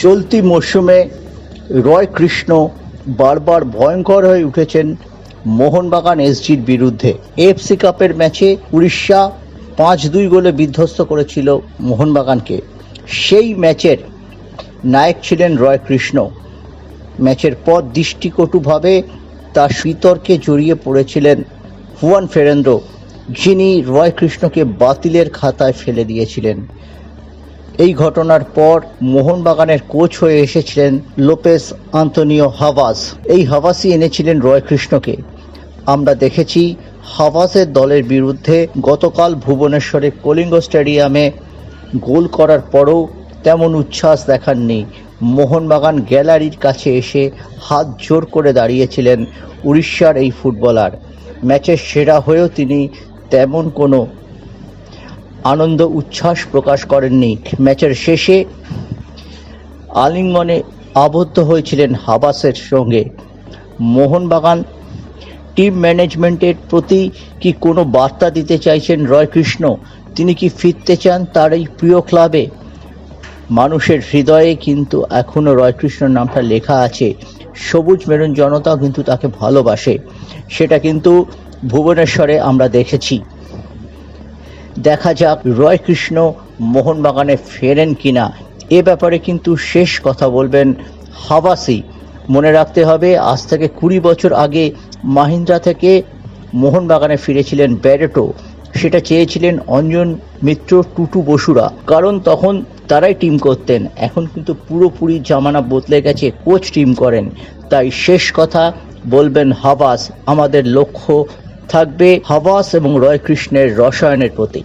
চলতি মরশুমে রয় কৃষ্ণ বারবার ভয়ঙ্কর হয়ে উঠেছেন মোহনবাগান এসজির বিরুদ্ধে। এফসি কাপের ম্যাচে উড়িষ্যা পাঁচ দুই গোলে বিধ্বস্ত করেছিল মোহনবাগানকে। সেই ম্যাচের নায়ক ছিলেন রয় কৃষ্ণ। ম্যাচের পর দৃষ্টিকটুভাবে তার বিতর্কে জড়িয়ে পড়েছিলেন হুয়ান ফেরেন্দ্র, যিনি রয় কৃষ্ণকে বাতিলের খাতায় ফেলে দিয়েছিলেন। এই ঘটনার পর মোহনবাগানের কোচ হয়ে এসেছিলেন লোপেস আন্তনিও হাভাস। এই হাভাসই এনেছিলেন রয় কৃষ্ণকে। আমরা দেখেছি হাভাসের দলের বিরুদ্ধে গতকাল ভুবনেশ্বরে কলিঙ্গ স্টেডিয়ামে গোল করার পরও তেমন উচ্ছ্বাস দেখাননি। মোহনবাগান গ্যালারির কাছে এসে হাত জোর করে দাঁড়িয়েছিলেন উড়িষ্যার এই ফুটবলার। ম্যাচের সেরা হয়েও তিনি তেমন কোনো আনন্দ, উচ্ছ্বাস প্রকাশ করেননি। ম্যাচের শেষে আলিঙ্গনে আবদ্ধ হয়েছিলেন হাবাসের সঙ্গে। মোহনবাগান টিম ম্যানেজমেন্টের প্রতি কি কোনো বার্তা দিতে চাইছেন রয় কৃষ্ণ তিনি কি ফিরতে চান তার এই প্রিয় ক্লাবে? মানুষের হৃদয়ে কিন্তু এখনও রয়কৃষ্ণর নামটা লেখা আছে। সবুজ মেরুন জনতাও কিন্তু তাকে ভালোবাসে। সেটা কিন্তু ভুবনেশ্বরে আমরা দেখেছি। দেখা যাক রয় কৃষ্ণ মোহনবাগানে ফেরেন কিনা। এ ব্যাপারে কিন্তু শেষ কথা বলবেন হাবাসি মনে রাখতে হবে, আজ থেকে কুড়ি বছর আগে মাহিন্দ্রা থেকে মোহনবাগানে ফিরেছিলেন ব্যারেটো। সেটা চেয়েছিলেন অঞ্জন মিত্র, টুটু বসুরা। কারণ তখন তারাই টিম করতেন। এখন কিন্তু পুরোপুরি জামানা বদলে গেছে কোচ টিম করেন। তাই শেষ কথা বলবেন হাবাস আমাদের লক্ষ্য থাকবে হবাস এবং রয় কৃষ্ণের রসায়নের প্রতি